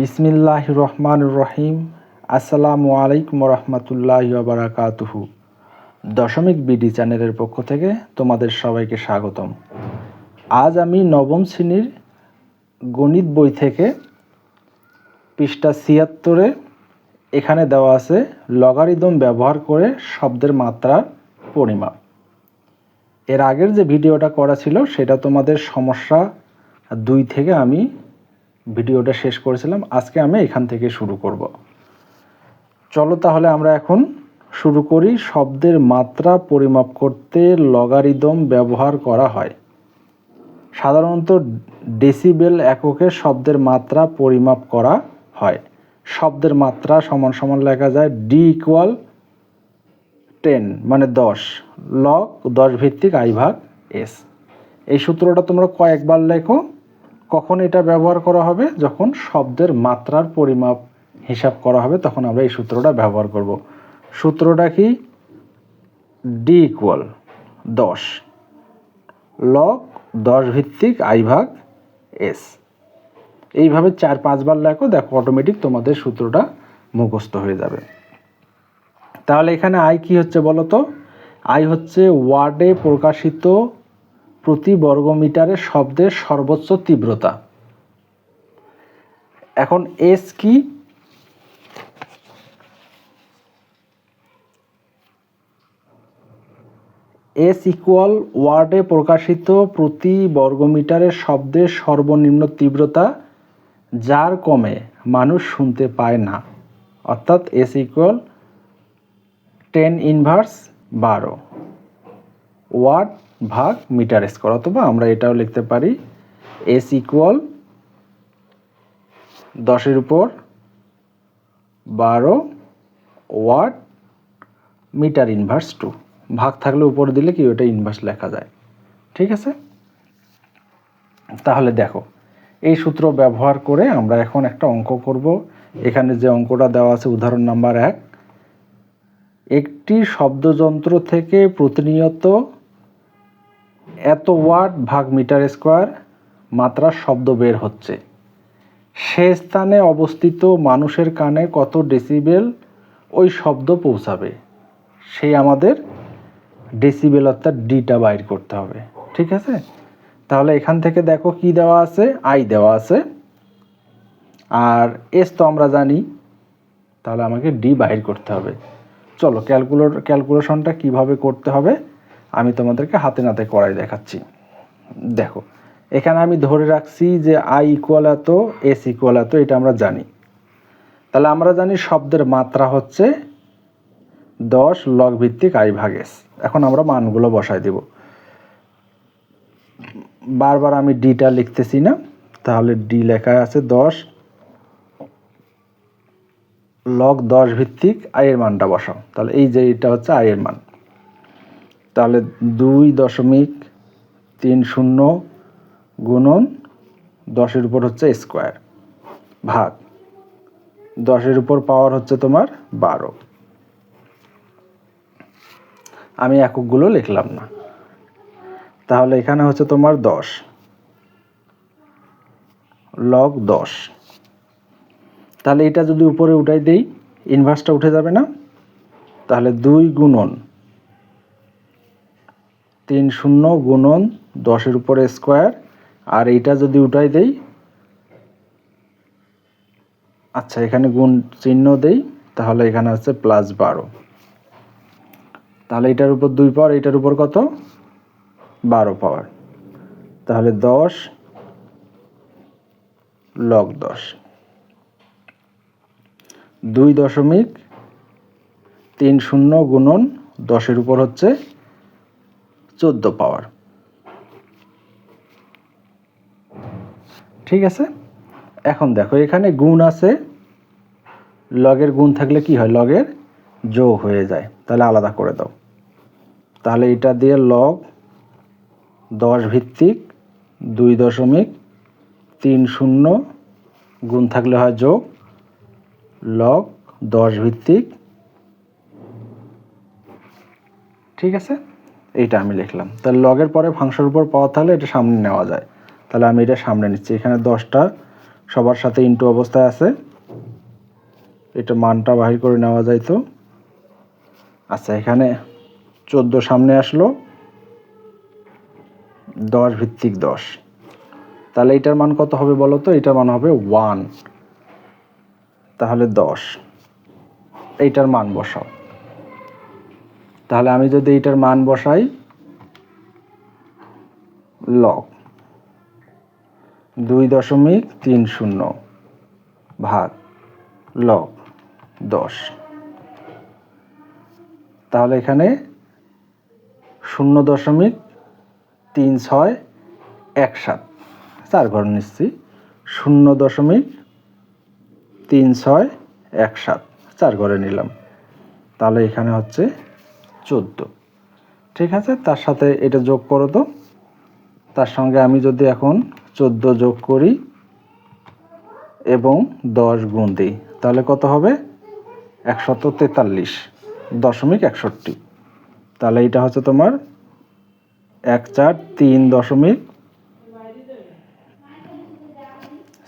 বিসমিল্লাহ রহমান রহিম। আসসালামু আলাইকুম রহমতুল্লাহ বারাকাতুহু। দশমিক বিডি চ্যানেলের পক্ষ থেকে তোমাদের সবাইকে স্বাগতম। আজ আমি নবম শ্রেণির গণিত বই থেকে পৃষ্ঠা ছিয়াত্তরে এখানে দেওয়া আছে লগারিদম ব্যবহার করে শব্দের মাত্রার পরিমাপ। এর আগের যে ভিডিওটা করা ছিল, সেটা তোমাদের সমস্যা দুই থেকে আমি ভিডিওটা শেষ করেছিলাম, আজকে আমি এখান থেকে শুরু করব। চলো তাহলে আমরা এখন শুরু করি, শব্দের মাত্রা পরিমাপ করতে লগারিদম ব্যবহার করা হয়। সাধারণত ডেসিবেল এককে শব্দের মাত্রা পরিমাপ করা হয়। শব্দের মাত্রা সমান সমান লেখা যায় ডি ইকুয়াল টেন মানে দশ লগ দশ ভিত্তিক আই ভাগ এস এই সূত্রটা তোমরা কয়েকবার লেখো কখন এটা ব্যবহার করা হবে? যখন শব্দের মাত্রার পরিমাপ হিসাব করা হবে, তখন আমরা এই সূত্রটা ব্যবহার করব। সূত্রটা কি? ডি ইকুয়াল দশ। লক দশ ভিত্তিক আই ভাগ এস এইভাবে চার, পাঁচবার লেখো, দেখো অটোমেটিক তোমাদের সূত্রটা মুখস্থ হয়ে যাবে। তাহলে এখানে আই কি হচ্ছে বলো তো আই হচ্ছে ওয়ার্ডে প্রকাশিত প্রতি বর্গমিটারে শব্দের সর্বোচ্চ তীব্রতা। এখন এস কি? এস ইকুয়াল ওয়ার্ডে প্রকাশিত প্রতি বর্গমিটারে শব্দের সর্বনিম্ন তীব্রতা, যার কমে মানুষ শুনতে পায় না। অর্থাৎ এস ইকুয়াল টেন ইনভার্স বারো। ওয়াট ভাগ মিটার স্কোয়ার, অথবা আমরা এটাও লিখতে পারি এস ইকুয়াল দশের উপর বারো ওয়াট মিটার ইনভার্স টু ভাগ থাকলে উপর দিলে কি ওটা ইনভার্স লেখা যায়। ঠিক আছে? তাহলে দেখো, এই সূত্র ব্যবহার করে আমরা এখন একটা অঙ্ক করব। এখানে যে অঙ্কটা দেওয়া আছে, উদাহরণ নাম্বার এক। একটি শব্দযন্ত্র থেকে প্রতিনিয়ত এত ওয়াট ভাগ মিটার স্কোয়ার মাত্রার শব্দ বের হচ্ছে। সে স্থানে অবস্থিত মানুষের কানে কত ডেসিবেল ওই শব্দ পৌঁছাবে। সেই আমাদের ডেসিবেল অর্থাৎ ডিটা বাইর করতে হবে। ঠিক আছে? তাহলে এখান থেকে দেখো কি দেওয়া আছে? আই দেওয়া আছে। আর এস তো আমরা জানি। তাহলে আমাকে ডি বাইর করতে হবে। চলো ক্যালকুলেট ক্যালকুলেশনটা কীভাবে করতে হবে? আমি তোমাদেরকে হাতে নাতে করাই দেখাচ্ছি। দেখো, এখানে আমি ধরে রাখছি যে আই ইকুয়াল এত এস ইকুয়াল এত, এটা আমরা জানি। তাহলে আমরা জানি শব্দের মাত্রা হচ্ছে দশ লগ ভিত্তিক আই ভাগ এস এখন আমরা মানগুলো বসাই দেব। বারবার আমি ডিটা লিখতেছি না, তাহলে ডি লেখা আছে দশ লগ দশ ভিত্তিক আয়ের মানটা বসাও। তাহলে এই যে এটা হচ্ছে আয়ের মান। তাহলে দুই দশমিক তিন শূন্য গুণন দশের উপর হচ্ছে স্কোয়ার ভাগ। দশের উপর পাওয়ার হচ্ছে তোমার বারো। আমি এককগুলো লিখলাম না। তাহলে এখানে হচ্ছে তোমার দশ। লগ দশ। তাহলে এটা যদি উপরে উঠাই দেই ইনভার্সটা উঠে যাবে না? তাহলে দুই গুণন তিন শূন্য গুণন দশের উপরে স্কোয়ার। আর এইটা যদি উঠাই দেই আচ্ছা এখানে গুণ চিহ্ন দেই, তাহলে এখানে আছে প্লাস বারো। তাহলে এটার উপর দুই পাওয়ার এটার উপর কত? বারো পাওয়ার। তাহলে দশ লগ দশ। দুই দশমিক তিন শূন্য গুণন দশের উপর হচ্ছে চোদ্দ পাওয়ার। ঠিক আছে? এখন দেখো, এখানে গুণ আছে। লগের গুণ থাকলে কি হয়? লগের যোগ হয়ে যায়। তাহলে আলাদা করে দাও। তাহলে এটা দিয়ে লগ দশ ভিত্তিক দুই দশমিক তিন শূন্য গুণ থাকলে হয় যোগ। লগ দশ ভিত্তিক। ঠিক আছে? এইটা আমি লিখলাম। তাহলে লগের পরে ফাংশনের উপর পাওয়া থাকলে এটা সামনে নেওয়া যায়। তাহলে আমি এটা সামনে নিচ্ছি। এখানে দশটা সবার সাথে ইন্টু অবস্থায় আছে। এটা মানটা বাহির করে নেওয়া যায় তো। আচ্ছা এখানে চোদ্দ সামনে আসলো। দশ ভিত্তিক দশ। তাহলে এটার মান কত হবে বলো তো? এটার মান হবে ওয়ান তাহলে দশ। এইটার মান বসাও। তাহলে আমি যদি এইটার মান বসাই লগ দুই দশমিক তিন শূন্য ভাগ লগ দশ। তাহলে এখানে শূন্য দশমিক তিন ছয় এক সাত। চার ঘর নিচ্ছি। শূন্য দশমিক তিন ছয় এক সাত। চার ঘরে নিলাম। তাহলে এখানে হচ্ছে চোদ্দ। ঠিক আছে, তার সাথে এটা যোগ করো তো। তার সঙ্গে আমি যদি এখন চোদ্দ যোগ করি এবং দশ গুণ দিই, তাহলে কত হবে? একশত তেতাল্লিশ দশমিক একষট্টি। তাহলে এটা হচ্ছে তোমার এক চার তিন দশমিক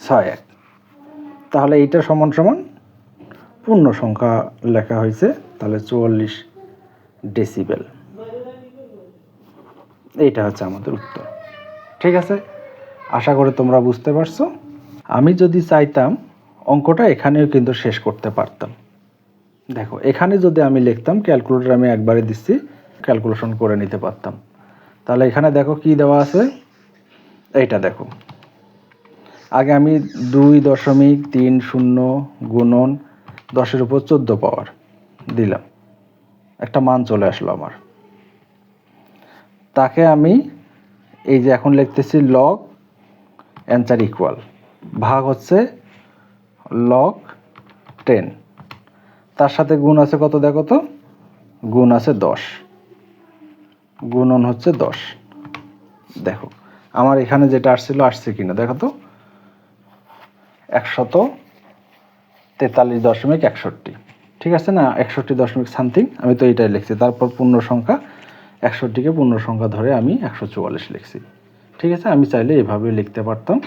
ছয় এক। তাহলে এইটা সমান সমান পূর্ণ সংখ্যা লেখা হয়েছে, তাহলে চুয়াল্লিশ ডেসিবেল। এইটা হচ্ছে আমাদের উত্তর। ঠিক আছে? আশা করি তোমরা বুঝতে পারছ। আমি যদি চাইতাম, অঙ্কটা এখানেও কিন্তু শেষ করতে পারতাম। দেখো, এখানে যদি আমি লিখতাম ক্যালকুলেটর আমি একবারে দিচ্ছি ক্যালকুলেশন করে নিতে পারতাম। তাহলে এখানে দেখো কি দেওয়া আছে? এইটা দেখো। আগে আমি দুই দশমিক তিন শূন্য গুণন দশের উপর চোদ্দ পাওয়ার দিলাম। একটা মান চলে আসলো আমার। তাকে আমি এই যে এখন লিখতেছি লগ অ্যান্সার ইকুয়াল ভাগ হচ্ছে লগ টেন তার সাথে গুণ আছে কত দেখো তো? গুণ আছে দশ। গুণন হচ্ছে দশ। দেখো, আমার এখানে যেটা আসছিল, আসছে কি কিনা দেখো তো? একশত তেতাল্লিশ দশমিক একষট্টি। ঠিক আছে না? একষট্টি দশমিক সামথিং, আমি তো এইটাই লিখছি। তারপর পূর্ণ সংখ্যা একষট্টিকে পূর্ণ সংখ্যা ধরে আমি একশো চুয়াল্লিশ লিখছি। ঠিক আছে? আমি চাইলে এইভাবে লিখতে পারতাম।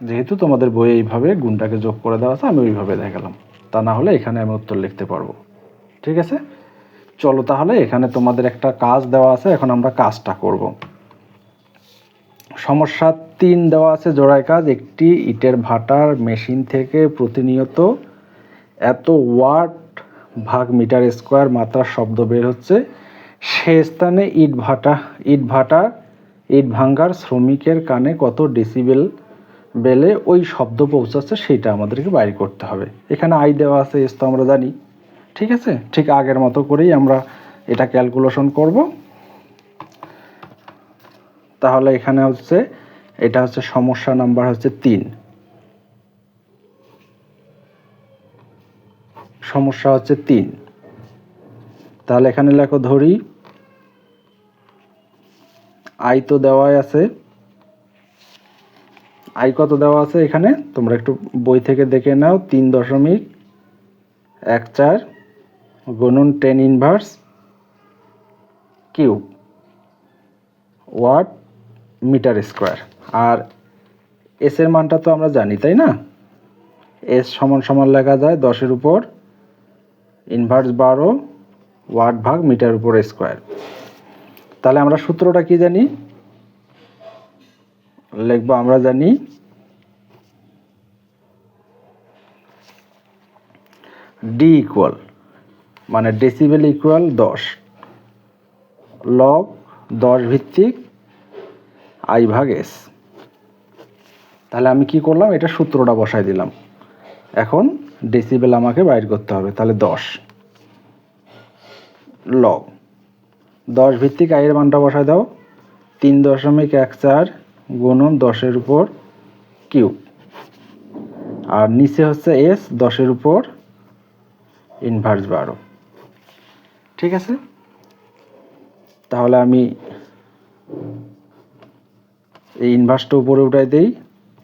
যেহেতু তোমাদের বইয়ে এইভাবে গুণটাকে যোগ করে দেওয়া আছে, আমি ওইভাবে দেখালাম। তা না হলে এখানে আমি উত্তর লিখতে পারব। ঠিক আছে? চলো তাহলে, এখানে তোমাদের একটা কাজ দেওয়া আছে, এখন আমরা কাজটা করব। সমস্যা তিন দেওয়া আছে, জোড়ায় কাজ। একটি ইটের ভাটার মেশিন থেকে প্রতিনিয়ত এত ওয়াট ভাগ মিটার স্কোয়ার মাত্রার শব্দ বের হচ্ছে। সে স্থানে ইট ভাটা ইট ভাটা, ইট ভাঙ্গার শ্রমিকের কানে কত ডেসিবেল বেলে ওই শব্দ পৌঁছাচ্ছে সেটা আমাদেরকে বাইর করতে হবে। এখানে আই দেওয়া আছে এস তো আমরা জানি। ঠিক আছে? ঠিক আগের মতো করেই আমরা এটা ক্যালকুলেশন করব। তাহলে এখানে হচ্ছে, এটা হচ্ছে সমস্যা নাম্বার হচ্ছে তিন। সমস্যা হচ্ছে তিন। তাহলে এখানে লেখো ধরি। আই তো দেওয়াই আছে। আই কত দেওয়া আছে এখানে? তোমরা একটু বই থেকে দেখে নাও। তিন দশমিক এক চার গুণন ten inverse cube watt metre square. আর এস এর মানটা তো আমরা জানি, তাই না? এস সমান সমান লেখা যায় দশের উপর। ইনভার্স বারো ওয়াট ভাগ মিটার উপর স্কোয়ার তাহলে আমরা সূত্রটা কি জানি? লিখব, আমরা জানি ডি ইকুয়াল মানে ডেসিবেল ইকুয়াল দশ। লগ দশ ভিত্তিক আই ভাগ এস তাহলে আমি কি করলাম? এটা সূত্রটা বসাই দিলাম। এখন ডেসিবেল আমাকে বাইর করতে হবে, তাহলে দশ। লগ দশ ভিত্তিক আয়ের মানটা বসায় দাও। তিন দশমিক এক চার গুণন দশের উপর কিউ আর নিচে হচ্ছে এস দশের উপর ইনভার্স বারো। ঠিক আছে? তাহলে আমি এই ইনভার্সটা উপরে উঠাই দিই।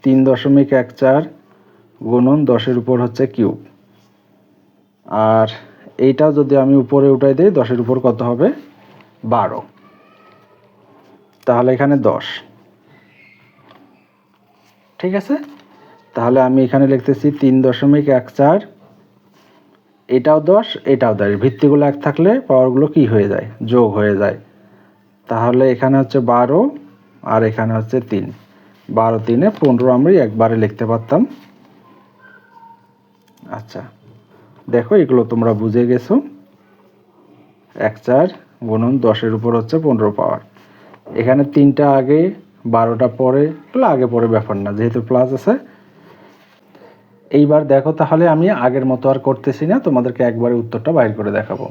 তিন দশমিক এক চার গুণন দশের উপর হচ্ছে কিউব। আর এইটাও যদি আমি উপরে উঠাই দিই, দশের উপর কত হবে? বারো। তাহলে এখানে দশ। ঠিক আছে? তাহলে আমি এখানে লিখতেছি তিন দশমিক এক চার। এটাও দশ এটাও দশ। ভিত্তিগুলো এক থাকলে পাওয়ারগুলো কি হয়ে যায়? যোগ হয়ে যায়। তাহলে এখানে হচ্ছে বারো, আর এখানে হচ্ছে তিন। বারো, তিনে পনেরো আমি একবারে লিখতে পারতাম। আচ্ছা। দেখো, এগুলো তোমরা বুঝে গেছো। এক চার গুণন দশের উপর হচ্ছে পনেরো পাওয়ার। এখানে তিনটা আগে, বারোটা পরে, এগুলো আগে পরে ব্যাপার না, যেহেতু প্লাস আছে। এইবার দেখো তাহলে আমি আগের মতো আর করতেছি না, তোমাদেরকে একবারে উত্তরটা বাইর করে দেখাবো।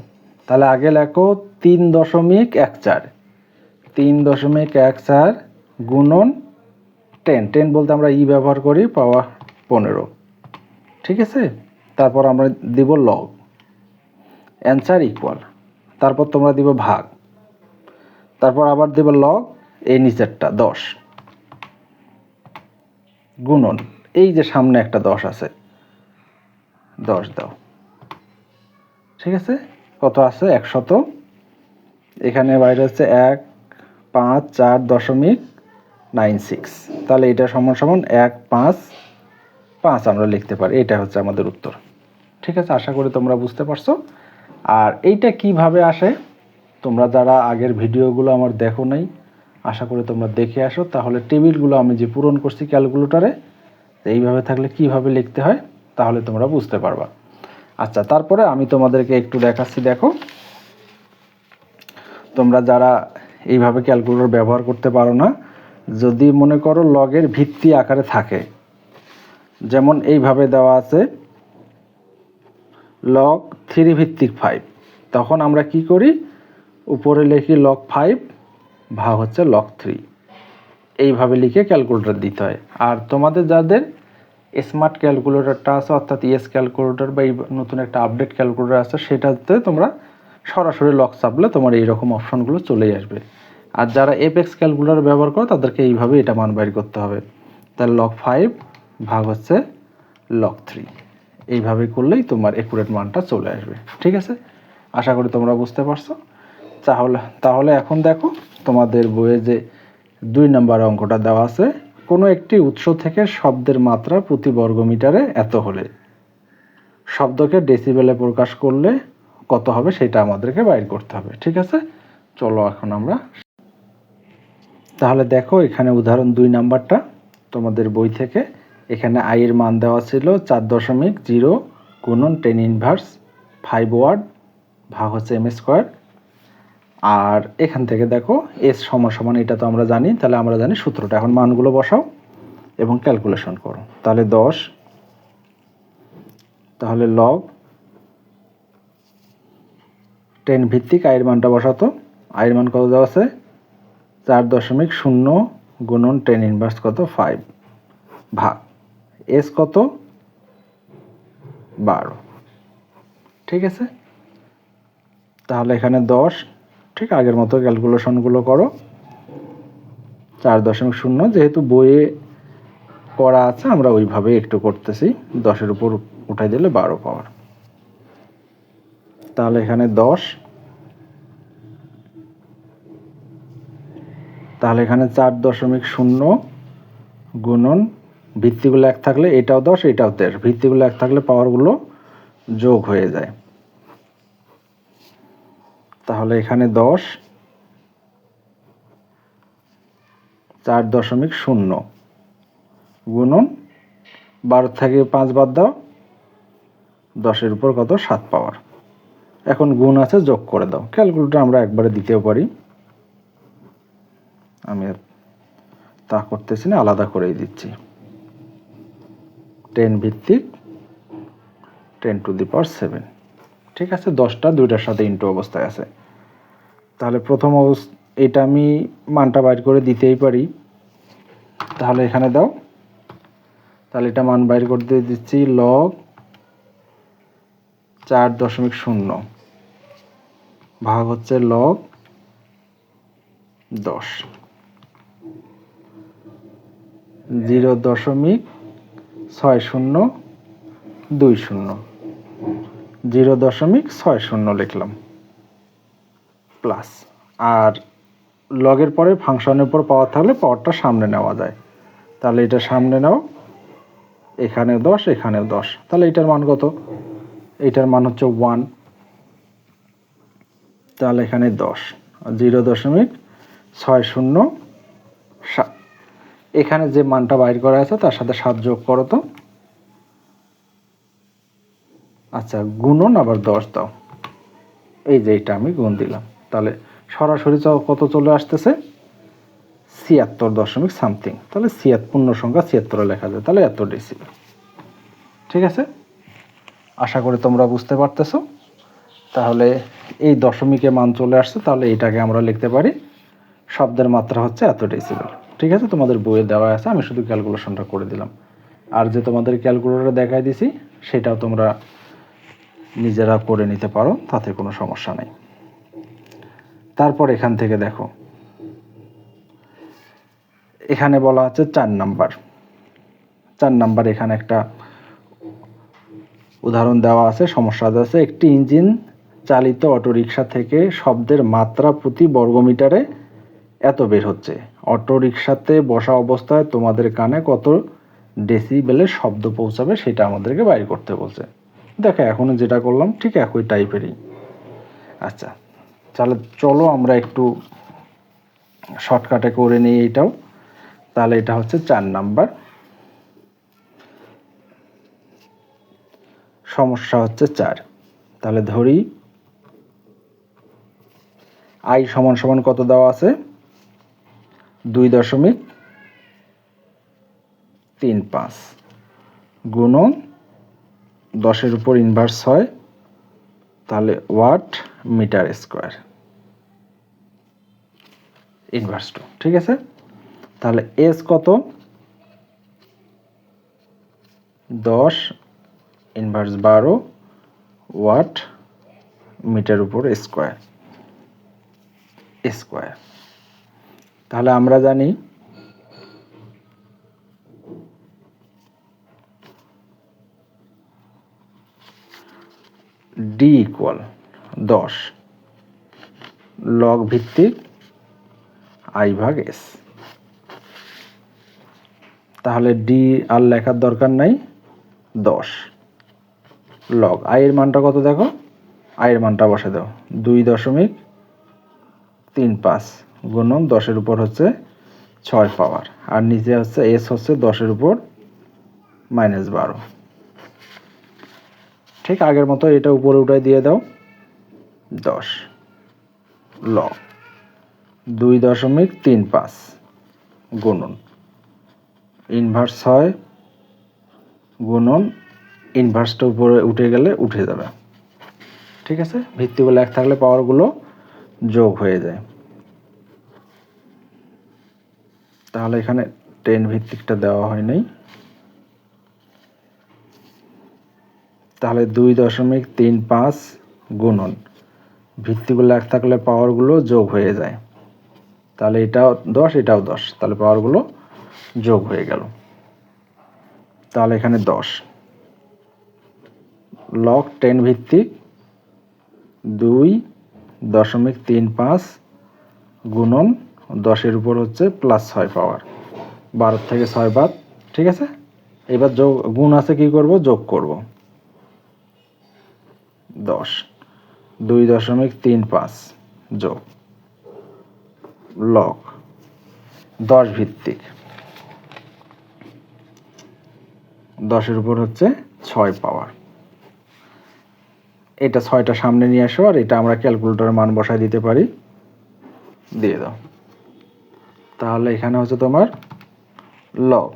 তাহলে আগে লেখো তিন দশমিক এক চার। তিন দশমিক এক চার গুণন টেন টেন বলতে আমরা ই ব্যবহার করি, পাওয়া পনেরো। ঠিক আছে? তারপর আমরা দিব লগ অ্যান্সার ইকুয়াল তারপর তোমরা দিব ভাগ। তারপর আবার দিব লগ এই নিচেরটা, দশ। গুণন। এই যে সামনে একটা দশ আছে। দশ দাও। ঠিক আছে? কত আছে? একশত। এখানে বাইরে হচ্ছে এক, পাঁচ, চার, দশমিক নাইন সিক্স। তাহলে এটা সমান সমান এক, পাঁচ পাঁচ আমরা লিখতে পারি। এটা হচ্ছে আমাদের উত্তর। ঠিক আছে? আশা করি তোমরা বুঝতে পারছ। আর এইটা কীভাবে আসে? তোমরা যারা আগের ভিডিওগুলো আমার দেখো নাই, আশা করি তোমরা দেখে আসো। তাহলে টেবিলগুলো আমি যে পূরণ করছি ক্যালকুলেটরে এইভাবে থাকলে কীভাবে লিখতে হয়, তাহলে তোমরা বুঝতে পারবা। আচ্ছা তারপরে আমি তোমাদেরকে একটু দেখাচ্ছি, দেখো। তোমরা যারা এইভাবে ক্যালকুলেটর ব্যবহার করতে পারো না, যদি মনে করো লগের ভিত্তি আকারে থাকে, যেমন এইভাবে দেওয়া আছে লগ থ্রি ভিত্তিক ফাইভ তখন আমরা কি করি? উপরে লিখি লগ ফাইভ ভাগ হচ্ছে লগ থ্রি এইভাবে লিখে ক্যালকুলেটর দিতে হয়। আর তোমাদের যাদের স্মার্ট ক্যালকুলেটরটা আছে, অর্থাৎ ইএস ক্যালকুলেটর বা এই নতুন একটা আপডেট ক্যালকুলেটর আছে, সেটাতে তোমরা সরাসরি লক চাপলে তোমার এইরকম অপশনগুলো চলেই আসবে। আর যারা এপেক্স ক্যালকুলেটর ব্যবহার করো, তাদেরকে এইভাবে এটা মান বাইর করতে হবে। তাহলে লক ফাইভ ভাগ হচ্ছে লক থ্রি এইভাবে করলেই তোমার একুরেট মানটা চলে আসবে। ঠিক আছে? আশা করি তোমরা বুঝতে পারছ। তাহলে তাহলে এখন দেখো, তোমাদের বইয়ে যে দুই নম্বর অঙ্কটা দেওয়া আছে, কোনো একটি উৎস থেকে শব্দের মাত্রা প্রতি বর্গ মিটারে এত হলে। শব্দকে ডেসিবেলে প্রকাশ করলে কত হবে সেটা আমাদেরকে বাইর করতে হবে। ঠিক আছে? চলো এখন আমরা। তাহলে দেখো, এখানে উদাহরণ দুই নাম্বারটা তোমাদের বই থেকে। এখানে আইয়ের মান দেওয়া ছিল চার দশমিক জিরো গুণন টেন ইনভার্স ফাইভ ওয়ার্ড ভাগ হচ্ছে এম স্কোয়ার আর এখান থেকে দেখো এস সমান সমান, এটা তো আমরা জানি, তাহলে আমরা জানি সূত্রটা। এখন মানগুলো বসাও এবং ক্যালকুলেশন করো। তাহলে দশ, তাহলে লগ টেন ভিত্তিক আয়ের মানটা বসাতো। আয়ের মান কত দেওয়া আছে? চার দশমিক শূন্য গুণন টেন ইনভার্স কত? ফাইভ ভাগ। এস কত? বারো। ঠিক আছে? তাহলে এখানে দশ। ঠিক আগের মতো ক্যালকুলেশনগুলো করো। চার দশমিক শূন্য, যেহেতু বইয়ে করা আছে, আমরা ওইভাবে একটু করতেছি। দশের উপর উঠাই দিলে বারো পাওয়ার। তাহলে এখানে দশ। তাহলে এখানে চার দশমিক শূন্য গুণন ভিত্তিগুলো এক থাকলে এটাও দশ, এটাও তেরো ভিত্তিগুলো এক থাকলে পাওয়ারগুলো যোগ হয়ে যায়। তাহলে এখানে দশ, চার দশমিক শূন্য গুণন বারো থেকে পাঁচ বাদ দাও, দশের উপর কত? সাত পাওয়ার। এখন গুণ আছে, যোগ করে দাও। ক্যালকুলেটর আমরা একবারে দিতেও পারি। আমি তা করতেছি না, আলাদা করেই দিচ্ছি। টেন ভিত্তিক ten to the power seven ঠিক আছে? দশটা দুইটার সাথে ইন্টু অবস্থায় আছে। তাহলে প্রথম অবস্থা এটা আমি মানটা বাইর করে দিতেই পারি। তাহলে এখানে দাও। তাহলে এটা মান বাইর করতে দিচ্ছি লগ চার দশমিক শূন্য। ভাগ হচ্ছে লগ দশ। জিরো দশমিক ছয় শূন্য, দুই শূন্য। জিরো দশমিক ছয় শূন্য লিখলাম। প্লাস। আর লগের পরে ফাংশনের উপর পাওয়ার থাকলে পাওয়ারটা সামনে নেওয়া যায়। তাহলে এটা সামনে নাও, এখানেও দশ এখানেও দশ। তাহলে এটার মান কত? এইটার মান হচ্ছে ওয়ান। তাহলে এখানে দশ। জিরো দশমিক ছয় শূন্য, সাত। এখানে যে মানটা বাইর করা আছে, তার সাথে সাত যোগ করো তো। আচ্ছা গুণন আবার দশ দাও। এই যে এইটা আমি গুণ দিলাম। তাহলে সরাসরি কত চলে আসতেছে? ছিয়াত্তর দশমিক সামথিং। তাহলে ছিয়াত্তর, পূর্ণ সংখ্যা ছিয়াত্তরে লেখা যায়। তাহলে এত ডেসিবেল ঠিক আছে? আশা করি তোমরা বুঝতে পারতেছো। তাহলে এই দশমিকে মান চলে আসছে। তাহলে এটাকে আমরা লিখতে পারি। শব্দের মাত্রা হচ্ছে এত ডেসিবেল ঠিক আছে, তোমাদের বইয়ে দেওয়া আছে, আমি শুধু ক্যালকুলেশনটা করে দিলাম। আর যে তোমাদের ক্যালকুলেটরে দেখাই দিছি, সেটাও তোমরা নিজেরা করে নিতে পারো, তাতে কোনো সমস্যা নেই। তারপর এখান থেকে দেখো। এখানে বলা হচ্ছে চার নাম্বার। চার নাম্বার এখানে একটা উদাহরণ দেওয়া আছে, সমস্যা আছে, একটি ইঞ্জিন চালিত অটোরিকশা থেকে শব্দের মাত্রা প্রতি বর্গমিটারে এত বের হচ্ছে। অটো অটোরিকশাতে বসা অবস্থায় তোমাদের কানে কত ডেসিবেলের শব্দ পৌঁছাবে সেটা আমাদেরকে বাইর করতে বলছে। দেখো, এখন যেটা করলাম ঠিক একই টাইপেরই। আচ্ছা তাহলে চলো আমরা একটু শর্টকাটে করে নিই এটাও তাহলে এটা হচ্ছে চার নাম্বার। সমস্যা হচ্ছে চার। তাহলে ধরি আই সমান সমান কত দেওয়া আছে? দুই দশমিক তিন পাঁচ গুণন দশের উপর ইনভার্স হয়, তাহলে watt metre square inverse two ঠিক আছে? তাহলে এস কত? দশ ইনভার্স বারো ওয়াট মিটার উপর স্কোয়ার স্কোয়ার তাহলে আমরা জানি ডি ইকুয়াল দশ লগ ভিত্তিক আই ভাগ এস তাহলে ডি আর লেখার দরকার নাই, দশ। লগ আয়ের মানটা কত দেখো? আয়ের মানটা বসে দাও, দুই দশমিক তিন পাঁচ। গুণন দশের উপর হচ্ছে ছয় পাওয়ার। আর নিচে হচ্ছে এস হচ্ছে দশের উপর মাইনাস বারো। ঠিক আগের মতো এটা উপরে উঠাই দিয়ে দাও, দশ। ল দুই দশমিক তিন পাঁচ গুণন। ইনভার্স হয়, গুণন। ইনভার্সটা উপরে উঠে গেলে উঠে যাবে। ঠিক আছে? ভিত্তিগুলো এক থাকলে পাওয়ারগুলো যোগ হয়ে যায়। তাহলে এখানে টেন ভিত্তিকটা দেওয়া হয় নাই। তাহলে দুই দশমিক তিন পাঁচ গুণন। ভিত্তিগুলো এক থাকলে পাওয়ারগুলো যোগ হয়ে যায়। তাহলে এটাও দশ এটাও দশ। তাহলে পাওয়ারগুলো যোগ হয়ে গেল। তাহলে এখানে দশ। লক টেন ভিত্তিক দুই দশমিক তিন পাঁচ গুণন দশের উপর হচ্ছে প্লাস ছয় পাওয়ার বারো থেকে ছয় বাদ, ঠিক আছে? এবার যোগ, গুণ আছে কি করব? যোগ করব। দশ। দুই দশমিক তিন পাঁচ, যোগ। লক দশ ভিত্তিক। দশের উপর হচ্ছে ছয় পাওয়ার এটা ছয়টা সামনে নিয়ে আসো আর এটা আমরা ক্যালকুলেটরের মান বসায় দিতে পারি। দিয়ে দাও। তাহলে এখানে হচ্ছে তোমার লগ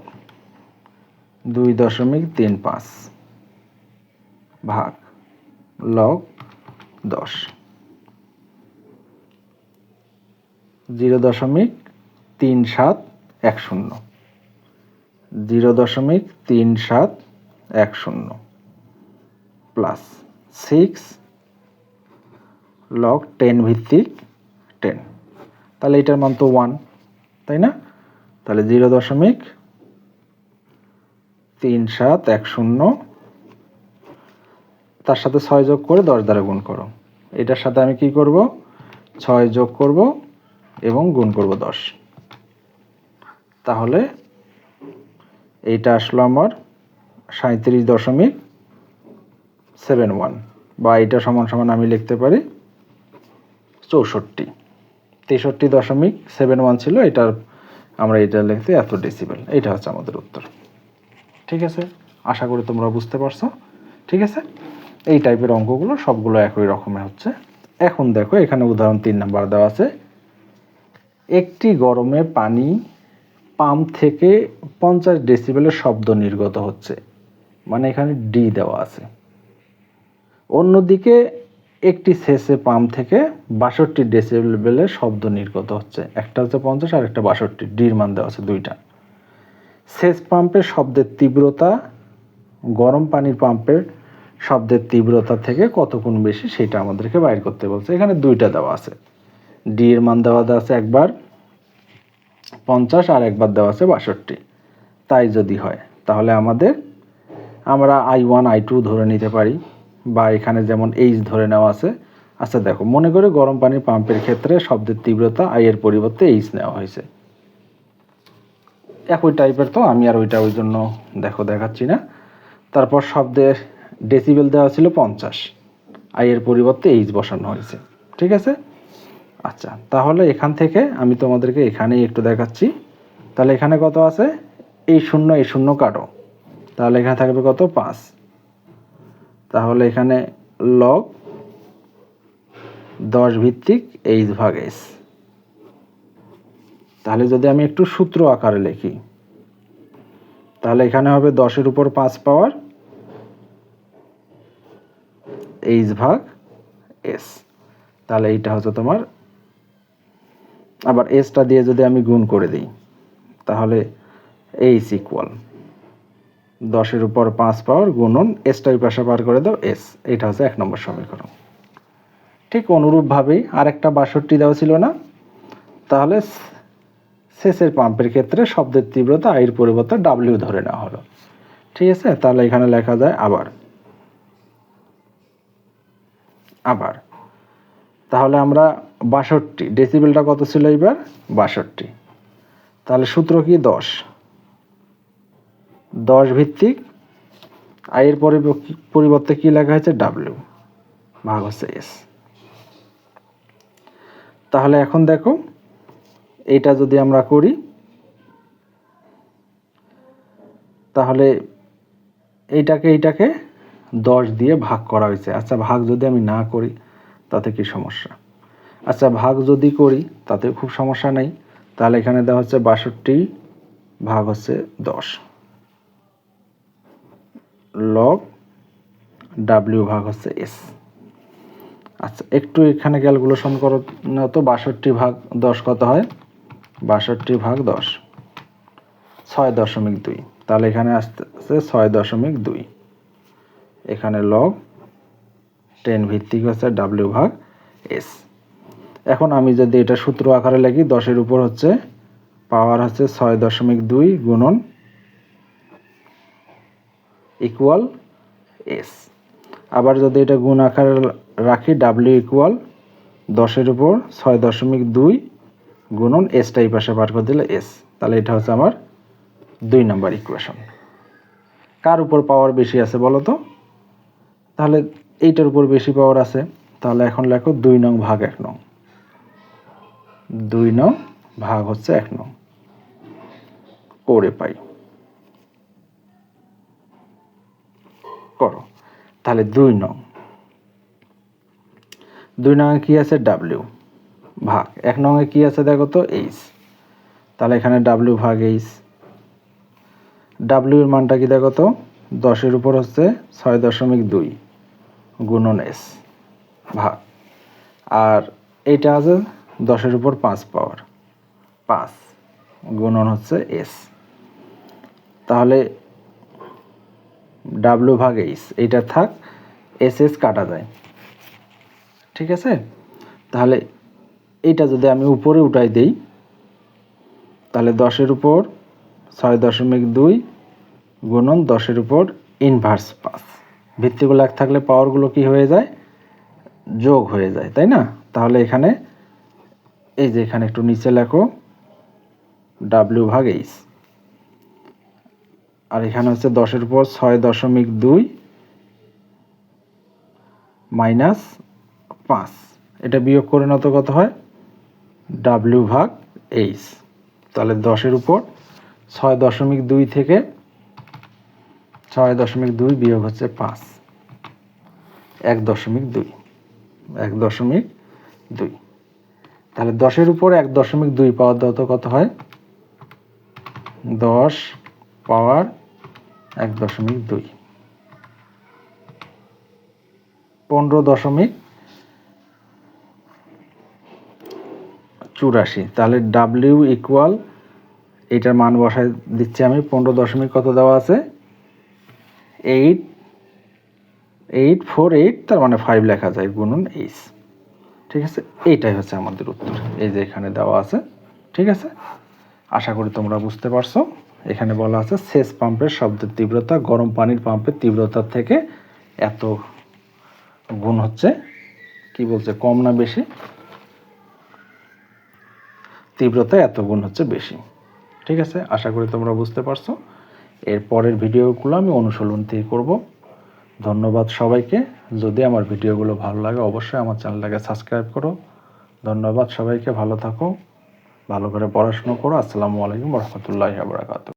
দুই দশমিক তিন পাঁচ ভাগ লগ দশ। জিরো দশমিক তিন সাত এক শূন্য। জিরো দশমিক তিন সাত এক শূন্য প্লাস সিক্স লগ টেন ভিত্তিক টেন। তাহলে এটার মান তো ওয়ান তাই না? তাহলে জিরো দশমিক তিন সাত এক শূন্য। তার সাথে ছয় যোগ করে দশ দ্বারা গুণ করো। এটার সাথে আমি কি করব? ছয় যোগ করব এবং গুণ করব দশ। তাহলে এইটা আসলো আমার সাঁত্রিশ দশমিক সেভেন ওয়ান। বা এটা সমান সমান আমি লিখতে পারি চৌষট্টি। তেষট্টি দশমিক সেভেন ওয়ান ছিল, এটার আমরা এটা লিখতে এত ডেসিবেল এটা হচ্ছে আমাদের উত্তর। ঠিক আছে? আশা করি তোমরা বুঝতে পারছ। ঠিক আছে? এই টাইপের অঙ্কগুলো সবগুলো একই রকমের হচ্ছে। এখন দেখো, এখানে উদাহরণ তিন নাম্বার দেওয়া আছে। একটি গরমে পানি পাম্প থেকে পঞ্চাশ ডেসিবেলের শব্দ নির্গত হচ্ছে। মানে এখানে ডি দেওয়া আছে। অন্যদিকে একটি শেষে পাম্প থেকে বাষট্টি ডেসিবেলের শব্দ নির্গত হচ্ছে। একটা হচ্ছে পঞ্চাশ, আর একটা বাষট্টি। ডির মান দেওয়া আছে দুইটা। সেচ পাম্পের শব্দের তীব্রতা, গরম পানির পাম্পের শব্দের তীব্রতা থেকে কত গুণ বেশি সেটা আমাদেরকে বাইর করতে বলছে। এখানে দুইটা দেওয়া আছে। ডি এর মান দেওয়া আছে একবার পঞ্চাশ, আর একবার দেওয়া আছে বাষট্টি। তাই যদি হয়, তাহলে আমাদের, আমরা আই ওয়ান আই টু ধরে নিতে পারি। বা এখানে যেমন এইচ ধরে নেওয়া আছে। আচ্ছা দেখো, মনে করে গরম পানির পাম্পের ক্ষেত্রে শব্দের তীব্রতা আই এর পরিবর্তে এইচ নেওয়া হয়েছে। একই টাইপের তো, আমি আর ওইটা ওই জন্য দেখো দেখাচ্ছি না। তারপর শব্দের ডেসিবেল দেওয়া ছিল পঞ্চাশ। আই এর পরিবর্তে এইচ বসানো হয়েছে। ঠিক আছে? আচ্ছা তাহলে এখান থেকে আমি তোমাদেরকে এখানেই একটু দেখাচ্ছি। তাহলে এখানে কত আছে? এই শূন্য এই শূন্য কাটো। তাহলে এখানে থাকবে কত? পাঁচ। তাহলে এখানে লগ দশ ভিত্তিক এইচ ভাগ এস তাহলে যদি আমি একটু সূত্র আকারে লিখি, তাহলে এখানে হবে দশের উপর পাঁচ পাওয়ার এইচ ভাগ এস তাহলে এইটা হচ্ছে তোমার, আবার এসটা দিয়ে যদি আমি গুণ করে দিই, তাহলে এইচ ইকুয়াল দশের উপর পাঁচ পাওয়ার গুণন এসটা ওই পাশে বার করে দাও এস এইটা হচ্ছে এক নম্বর সমীকরণ। ঠিক অনুরূপভাবেই আরেকটা বাষট্টি দেওয়া ছিল না? তাহলে শেষের পাম্পের ক্ষেত্রে শব্দের তীব্রতা আইর পরিবর্তে ডাব্লিউ ধরে নেওয়া হলো। ঠিক আছে? তাহলে এখানে লেখা যায় আবার। আবার। তাহলে আমরা বাষট্টি ডেসিবেলটা কত ছিল এইবার? বাষট্টি। তাহলে সূত্র কি? দশ। দশ ভিত্তিক। আয়ের পরিবর্তে কি লেখা হয়েছে? ডাব্লিউ ভাগ হচ্ছে এস তাহলে এখন দেখো এইটা যদি আমরা করি, তাহলে এইটাকে এইটাকে দশ দিয়ে ভাগ করা হয়েছে। আচ্ছা ভাগ যদি আমি না করি, তাতে কি সমস্যা? আচ্ছা ভাগ যদি করি, তাতে খুব সমস্যা নেই। তাহলে এখানে দেওয়া হচ্ছে বাষট্টি ভাগ হচ্ছে দশ। লগ ডাব্লিউ ভাগ হচ্ছে এস আচ্ছা একটু এখানে ক্যালকুলেশন করো না তো বাষট্টি ভাগ দশ কত হয়? বাষট্টি ভাগ দশ। ছয় দশমিক দুই। তাহলে এখানে আসছে ছয় দশমিক দুই। এখানে লগ টেন ভিত্তিক হচ্ছে ডাব্লিউ ভাগ এস এখন আমি যদি এটা সূত্র আকারে লিখি, দশের উপর হচ্ছে পাওয়ার হচ্ছে ছয় দশমিক দুই গুণন ইকুয়াল এস আবার যদি এটা গুণ আকারে রাখি ডাব্লিউ ইকুয়াল দশের উপর ছয় দশমিক দুই গুণন এসটা এই পাশে বার করে দিলে এস তাহলে এটা হচ্ছে আমার দুই নাম্বার ইকুয়েশন কার উপর পাওয়ার বেশি আছে বলো তো? তাহলে এইটার উপর বেশি পাওয়ার আছে। তাহলে এখন লেখো দুই নং ভাগ এক নং। দুই নং ভাগ হচ্ছে এক নং। করে পাই। করো। তাহলে দুই নং। দুই নং কি আছে? ডাব্লিউ ভাগ। এক নং কি আছে দেখো তো? এইচ তাহলে এখানে ডাব্লিউ ভাগ এইচ ডাব্লিউ এর মানটা কি দেখো তো? দশের উপর হচ্ছে ছয় দশমিক দুই গুণন এস ভাগ। আর এইটা আছে দশের উপর পাঁচ পাওয়ার। পাঁচ গুণন হচ্ছে এস তাহলে ডাব্লু ভাগ এইচ এইটা থাক এস এস কাটা যায়। ঠিক আছে? তাহলে এইটা যদি আমি উপরে উঠাই দেই, তাহলে দশের উপর ছয় দশমিক দুই গুণন দশের উপর ইনভার্স পাঁচ। ভিত্তিগুলো এক থাকলে পাওয়ারগুলো কি হয়ে যায়? যোগ হয়ে যায়, তাই না? তাহলে এখানে, এই যে এখানে একটু নিচে লেখো ডাব্লিউ ভাগ এইচ আর এখানে হচ্ছে দশের উপর ছয় দশমিক দুই মাইনাস পাঁচ। এটা বিয়োগ করে না তো কত হয়? ডাব্লিউ ভাগ এইচ তাহলে দশের উপর ছয় দশমিক দুই থেকে ছয় দশমিক দুই বিয়োগ হচ্ছে পাঁচ। এক দশমিক দুই। এক দশমিক দুই। তাহলে দশের উপর এক দশমিক দুই পাওয়ার দাও তো কত হয়? দশ পাওয়ার এক দশমিক দুই। পনেরো দশমিক চুরাশি। তাহলে ডাব্লিউ ইকুয়াল এটার মান বসায় দিচ্ছি আমি। পনেরো দশমিক কত দেওয়া আছে? এইট এইট ফোর এইট তার মানে ফাইভ লেখা যায় গুণন এইচ ঠিক আছে? এইটাই হচ্ছে আমাদের উত্তর। এই যে এখানে দেওয়া আছে। ঠিক আছে? আশা করি তোমরা বুঝতে পারছ। এখানে বলা আছে সেচ পাম্পের শব্দের তীব্রতা, গরম পানির পাম্পের তীব্রতার থেকে এত গুণ হচ্ছে। কি বলছে? কম না বেশি? তীব্রতা এত গুণ হচ্ছে বেশি। ঠিক আছে? আশা করি তোমরা বুঝতে পারছ। এর পরের ভিডিওগুলো আমি অনুশীলন থেকে করব। ধন্যবাদ সবাইকে। যদি আমার ভিডিওগুলো ভালো লাগে, অবশ্যই আমার চ্যানেলটাকে সাবস্ক্রাইব করো। ধন্যবাদ সবাইকে। ভালো থাকো। ভালো করে পড়াশুনো করো। আসসালামু আলাইকুম রহমতুল্লাহ বারাকাতু